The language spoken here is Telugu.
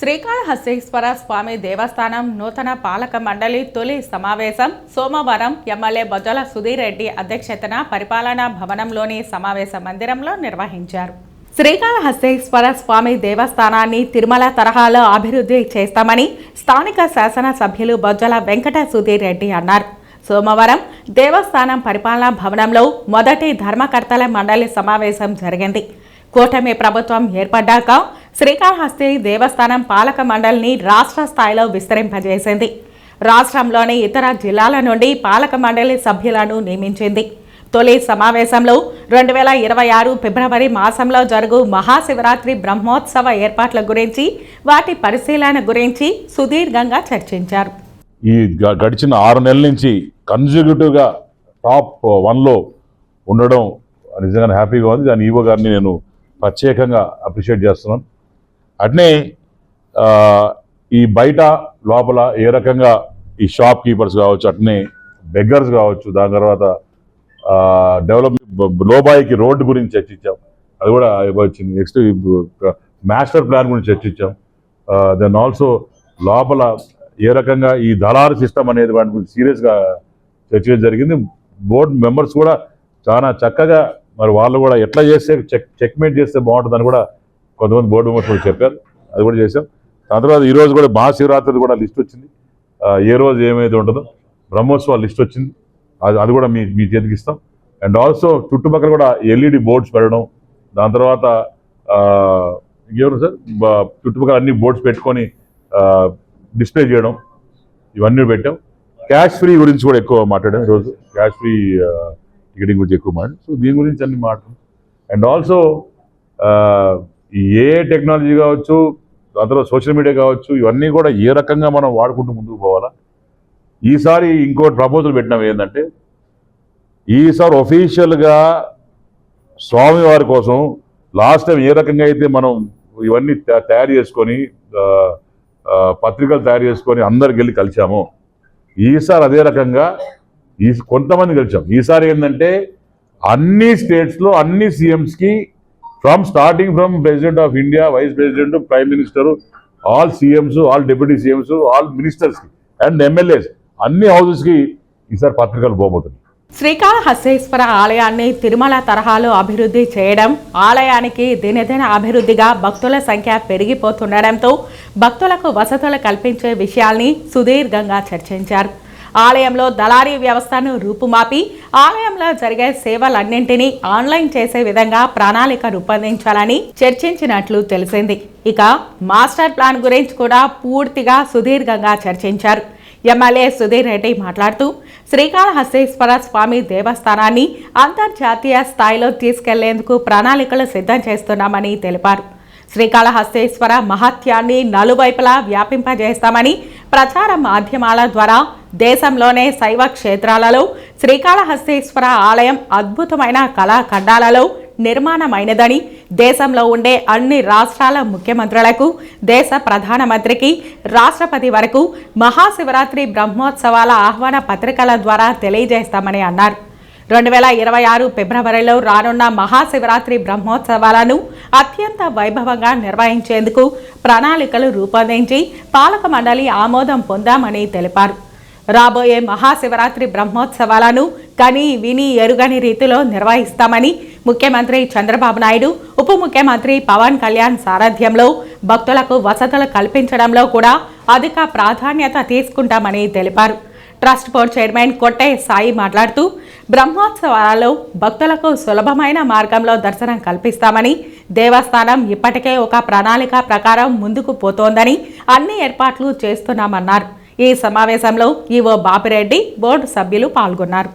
శ్రీకాళహస్తీశ్వర స్వామి దేవస్థానం నూతన పాలక మండలి తొలి సమావేశం సోమవారం ఎమ్మెల్యే బొజ్జల సుధీర్ రెడ్డి అధ్యక్షతన పరిపాలనా భవనంలోని సమావేశ మందిరంలో నిర్వహించారు. శ్రీకాళహస్తేశ్వర స్వామి దేవస్థానాన్ని తిరుమల తరహాలో అభివృద్ధి చేస్తామని స్థానిక శాసనసభ్యులు బొజ్జల వెంకట సుధీర్ రెడ్డి అన్నారు. సోమవారం దేవస్థానం పరిపాలనా భవనంలో మొదటి ధర్మకర్తల మండలి సమావేశం జరిగింది. కూటమి ప్రభుత్వం ఏర్పడ్డాక శ్రీకాళహస్తి దేవస్థానం పాలక మండలిని రాష్ట్ర స్థాయిలో విస్తరింపజేసింది. రాష్ట్రంలోని ఇతర జిల్లాల నుండి పాలక మండలి సభ్యులను నియమించింది. తొలి సమావేశంలో రెండు వేల ఇరవై ఆరు ఫిబ్రవరి మాసంలో జరుగు మహాశివరాత్రి బ్రహ్మోత్సవ ఏర్పాట్ల గురించి వాటి పరిశీలన గురించి సుదీర్ఘంగా చర్చించారు. ఈ గడిచిన ఆరు నెలల నుంచి కన్జ్యూటివ్గా టాప్ వన్లో ఉండడం నిజంగా హ్యాపీగా ఉంది. దాని ఈవో గారిని నేను ప్రత్యేకంగా అప్రిషియేట్ చేస్తున్నాను. అట్నే ఈ బయట లోపల ఏ రకంగా ఈ షాప్ కీపర్స్ కావచ్చు అట్నే బెగ్గర్స్ కావచ్చు దాని తర్వాత డెవలప్మెంట్ లోబాయికి రోడ్డు గురించి చర్చించాం. అది కూడా వచ్చింది. నెక్స్ట్ మాస్టర్ ప్లాన్ గురించి చర్చించాం. దెన్ ఆల్సో లోపల ఏ రకంగా ఈ దళారు సిస్టమ్ అనేది వాటి గురించి సీరియస్గా చర్చించడం జరిగింది. బోర్డు మెంబర్స్ కూడా చాలా చక్కగా మరి వాళ్ళు కూడా ఎట్లా చేస్తే చెక్ చెక్మేట్ చేస్తే బాగుంటుందని కూడా కొంతమంది బోర్డు మెంబర్స్ కూడా చెప్పారు. అది కూడా చేశాం. దాని తర్వాత ఈరోజు కూడా మహాశివరాత్రి కూడా లిస్ట్ వచ్చింది. ఏ రోజు ఏమైతే ఉంటుందో బ్రహ్మోత్సవాల లిస్ట్ వచ్చింది. అది అది కూడా మీ మీ చేతికి ఇస్తాం. అండ్ ఆల్సో చుట్టుపక్కల కూడా ఎల్ఈడి బోర్డ్స్ పెట్టడం. దాని తర్వాత ఆ, ఇంకెవరు సార్? చుట్టుపక్కల అన్ని బోర్డ్స్ పెట్టుకొని డిస్ప్లే చేయడం. ఇవన్నీ పెట్టాం. క్యాష్ ఫ్రీ గురించి కూడా ఎక్కువ మాట్లాడాం ఈరోజు క్యాష్ ఫ్రీ టికెటింగ్ గురించి ఎక్కువ మాట్లాడాం. సో దీని గురించి అన్ని మాట్లాడాం. అండ్ ఆల్సో ఏ టెక్నాలజీ కావచ్చు అందులో సోషల్ మీడియా కావచ్చు ఇవన్నీ కూడా ఏ రకంగా మనం వాడుకుంటూ ముందుకు పోవాలా? ఈసారి ఇంకోటి ప్రపోజల్ పెట్టినాం ఏంటంటే ఈసారి ఒఫీషియల్గా స్వామివారి కోసం లాస్ట్ టైం ఏ రకంగా అయితే మనం ఇవన్నీ తయారు చేసుకొని పత్రికలు తయారు చేసుకొని అందరికి వెళ్ళి కలిసాము ఈసారి అదే రకంగా ఈ కొంతమంది కలిసాం ఈసారి ఏంటంటే అన్ని స్టేట్స్లో అన్ని సీఎంస్కి from starting from president of India vice president prime minister all CMs all deputy CMs all మినిస్టర్స్కి and MLAs అన్ని హౌసెస్కి ఈసారి పత్రికలు పోబోతున్నాయి. శ్రీకాళహస్తేశ్వర ఆలయాన్ని తిరుమల తరహాలో అభివృద్ధి చేయడం ఆలయానికి దినదిన అభివృద్ధిగా భక్తుల సంఖ్య పెరిగిపోతుండడంతో భక్తులకు వసతులు కల్పించే విషయాల్ని సుదీర్ఘంగా చర్చించారు. ఆలయంలో దళారీ వ్యవస్థను రూపుమాపి ఆలయంలో జరిగే సేవలన్నింటినీ ఆన్లైన్ చేసే విధంగా ప్రణాళిక రూపొందించాలని చర్చించినట్లు తెలిసింది. ఇక మాస్టర్ ప్లాన్ గురించి కూడా పూర్తిగా సుదీర్ఘంగా చర్చించారు. ఎమ్మెల్యే సుధీర్ రెడ్డి మాట్లాడుతూ శ్రీకాళహస్తీశ్వర స్వామి దేవస్థానాన్ని అంతర్జాతీయ స్థాయిలో తీసుకెళ్ళేందుకు ప్రణాళికలు సిద్ధం చేస్తున్నామని తెలిపారు. శ్రీకాళహస్తీశ్వర మహత్యాన్ని నలువైపులా వ్యాపింపజేస్తామని ప్రచార మాధ్యమాల ద్వారా దేశంలోనే శైవ క్షేత్రాలలో శ్రీకాళహస్తీశ్వర ఆలయం అద్భుతమైన కళాఖండాలలో నిర్మాణమైనదని దేశంలో ఉండే అన్ని రాష్ట్రాల ముఖ్యమంత్రులకు దేశ ప్రధానమంత్రికి రాష్ట్రపతి వరకు మహాశివరాత్రి బ్రహ్మోత్సవాల ఆహ్వాన పత్రికల ద్వారా తెలియజేస్తామని అన్నారు. రెండు వేల ఇరవై ఆరు ఫిబ్రవరిలో రానున్న మహాశివరాత్రి బ్రహ్మోత్సవాలను అత్యంత వైభవంగా నిర్వహించేందుకు ప్రణాళికలు రూపొందించి పాలక మండలి ఆమోదం పొందామని తెలిపారు. రాబోయే మహాశివరాత్రి బ్రహ్మోత్సవాలను కని విని ఎరుగని రీతిలో నిర్వహిస్తామని ముఖ్యమంత్రి చంద్రబాబు నాయుడు ఉప ముఖ్యమంత్రి పవన్ కళ్యాణ్ సారథ్యంలో భక్తులకు వసతులు కల్పించడంలో కూడా అధిక ప్రాధాన్యత తీసుకుంటామని తెలిపారు. ట్రస్ట్ బోర్డు చైర్మన్ కొట్టే సాయి మాట్లాడుతూ బ్రహ్మోత్సవాలలో భక్తులకు సులభమైన మార్గంలో దర్శనం కల్పిస్తామని దేవస్థానం ఇప్పటికే ఒక ప్రణాళిక ప్రకారం ముందుకు పోతోందని అన్ని ఏర్పాట్లు చేస్తున్నామన్నారు. ఈ సమావేశంలో ఈవో బాపిరెడ్డి బోర్డు సభ్యులు పాల్గొన్నారు.